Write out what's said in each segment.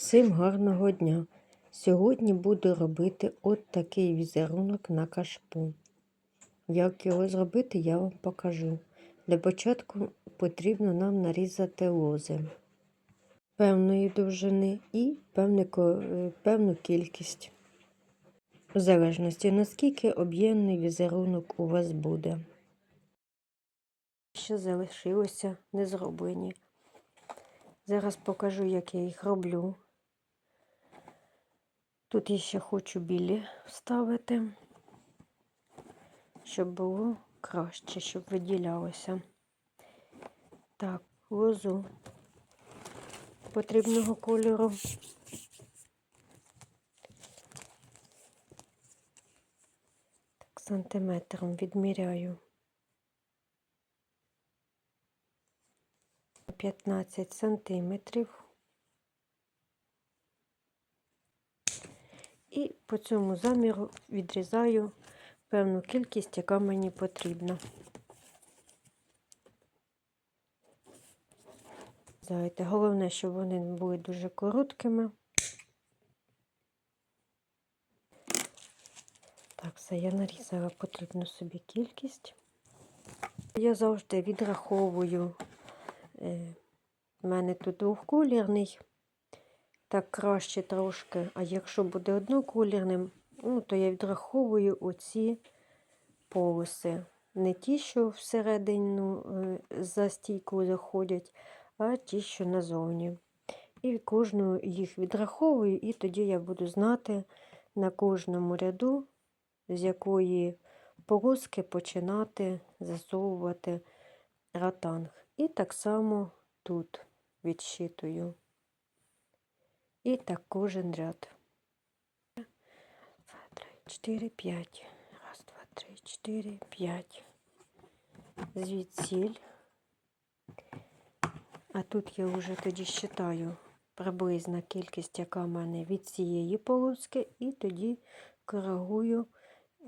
Всім гарного дня! Сьогодні буду робити от такий візерунок на кашпу. Як його зробити, я вам покажу. Для початку потрібно нам нарізати лози певної довжини і певну, кількість. В залежності наскільки об'ємний візерунок у вас буде. Ще залишилося не зроблені. Зараз покажу, як я їх роблю. Тут я ще хочу білі вставити, щоб було краще, щоб виділялося. Так, лозу потрібного кольору. Так, сантиметром відміряю. 15 сантиметрів. І по цьому заміру відрізаю певну кількість, яка мені потрібна. Головне, щоб вони були дуже короткими. Так, все, я нарізала потрібну собі кількість. Я завжди відраховую, е, в мене тут двохколірний, так краще трошки. А якщо буде одноколірним, ну, то я відраховую оці полоси. Не ті, що всередину е, за стійку заходять, а ті, що назовні. І кожну їх відраховую, і тоді я буду знати на кожному ряду, з якої полоски починати засовувати ратанг. І так само тут відщитую. І так ряд. 2, 3, 4, 5. Раз, два, три, чотири, п'ять. Звідсіль. А тут я вже тоді считаю приблизна кількість, яка в мене від цієї полоски, і тоді коригую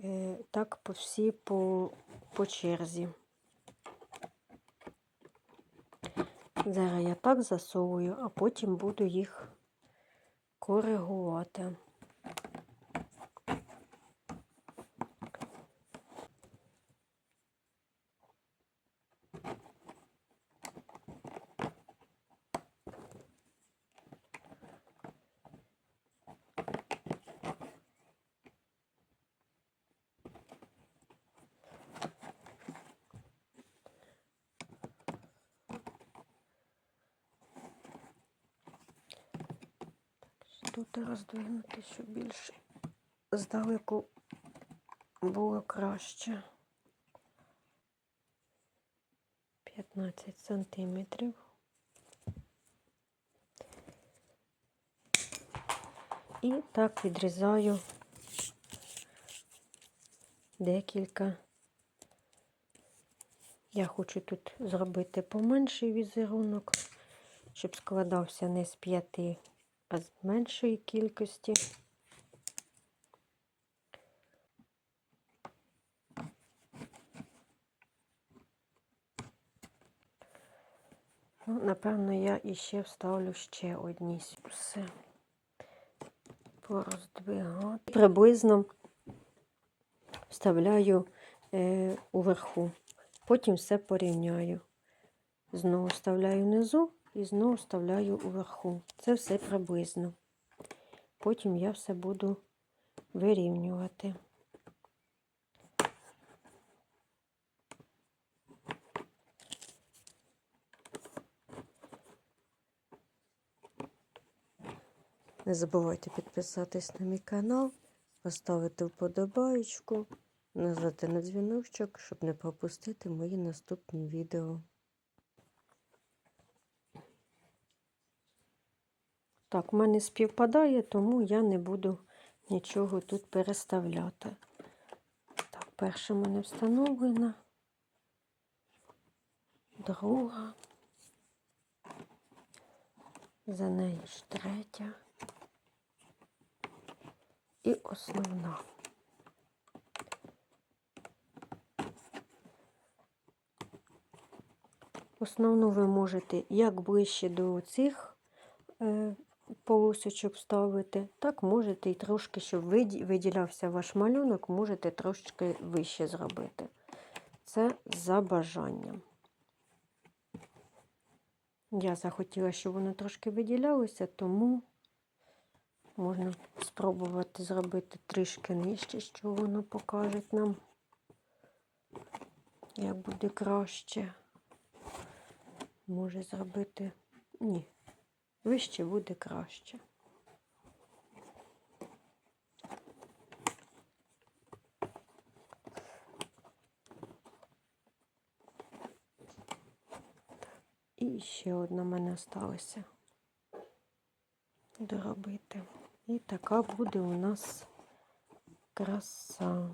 е, так по всій по, по черзі. Зараз я так засовую, а потім буду їх коригувати. Тут роздвинути, щоб більше здалеку було краще. 15 сантиметрів. І так відрізаю декілька. Я хочу тут зробити поменший візерунок, щоб складався не з п'яти, а з меншої кількості. Ну, напевно, я іще вставлю ще одні все пороздвигати. Приблизно вставляю е, уверху, потім все порівняю. Знову вставляю внизу і знову вставляю уверху. Це все приблизно. Потім я все буду вирівнювати. Не забувайте підписатись на мій канал, поставити вподобаєчку, нажати на дзвіночок, щоб не пропустити мої наступні відео. Так, в мене співпадає, тому я не буду нічого тут переставляти. Так, перша в мене встановлена, друга, за нею ж третя і основна. Основну ви можете як ближче до цих е, полосочок вставити, так можете і трошки, щоб виділявся ваш малюнок, можете трошки вище зробити. Це за бажанням. Я захотіла, щоб воно трошки виділялося, тому можна спробувати зробити трішки нижче, що воно покаже нам, як буде краще. Може зробити. Ні, вище буде краще. І ще одна мене сталося доробити. І така буде у нас краса.